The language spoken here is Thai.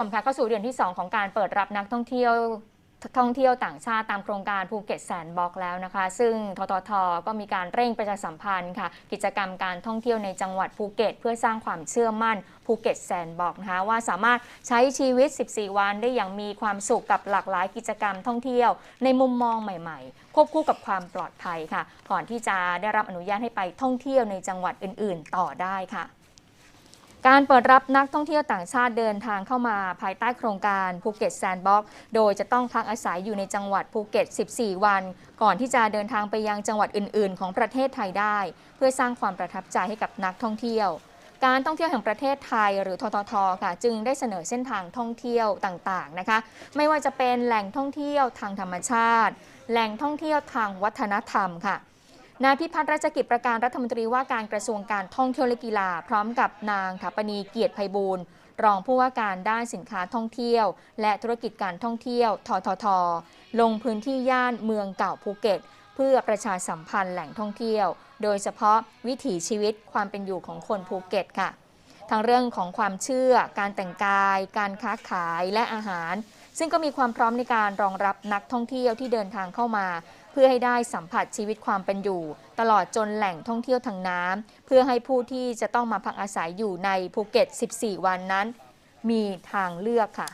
ชมค่ะเข้าสู่เดือนที่ 2 ของการเปิดรับนักท่องเที่ยวท่องเที่ยวต่างชาติตามโครงการภูเก็ตแซนด์บ็อกแล้วนะคะ ซึ่งทททก็มีการเร่งประชาสัมพันธ์ค่ะ กิจกรรมการท่องเที่ยวในจังหวัดภูเก็ต เพื่อสร้างความเชื่อมั่นภูเก็ตแซนด์บ็อกนะคะว่าสามารถใช้ชีวิต 14 วันได้อย่างมีความสุขกับหลากหลายกิจกรรมท่องเที่ยว ในมุมมองใหม่ ๆ ควบคู่กับความปลอดภัยค่ะ ก่อนที่จะได้รับอนุญาตให้ไปท่องเที่ยวในจังหวัดอื่น ๆ ต่อได้ค่ะ การเปิดรับนักท่องเที่ยวต่างชาติเดินทางเข้ามาภายใต้โครงการภูเก็ตแซนด์บ็อกซ์โดยจะต้องพักอาศัยอยู่ในจังหวัดภูเก็ต 14 วัน ก่อนที่จะเดินทางไปยังจังหวัดอื่น ๆ ของประเทศไทยได้ เพื่อสร้างความประทับใจให้กับนักท่องเที่ยว การท่องเที่ยวแห่งประเทศไทยหรือทททค่ะจึงได้เสนอเส้นทางท่องเที่ยวต่าง ๆ นะคะ ไม่ว่าจะเป็นแหล่งท่องเที่ยวทางธรรมชาติ แหล่งท่องเที่ยวทางวัฒนธรรมค่ะ นายพิพัฒน์รัชกิจประการรัฐมนตรีว่าการกระทรวงการท่องเที่ยวและกีฬา พร้อมกับนางถาปณีเกียรติไพบูลย์รองผู้ว่าการด้านสินค้าท่องเที่ยว และธุรกิจการท่องเที่ยวททท ลงพื้นที่ย่านเมืองเก่าภูเก็ต เพื่อประชาสัมพันธ์แหล่งท่องเที่ยว โดยเฉพาะวิถีชีวิตความเป็นอยู่ของคนภูเก็ตค่ะทั้งเรื่องของความเชื่อ การแต่งกาย การค้าขายและอาหาร ซึ่งก็มีความพร้อมในการรองรับนักท่องเที่ยวที่เดินทางเข้ามา เพื่อให้ได้สัมผัสชีวิตความเป็นอยู่ ตลอดจนแหล่งท่องเที่ยวทางน้ำเพื่อให้ผู้ที่จะต้องมาพักอาศัยอยู่ในภูเก็ต 14 วันนั้น มีทางเลือกค่ะ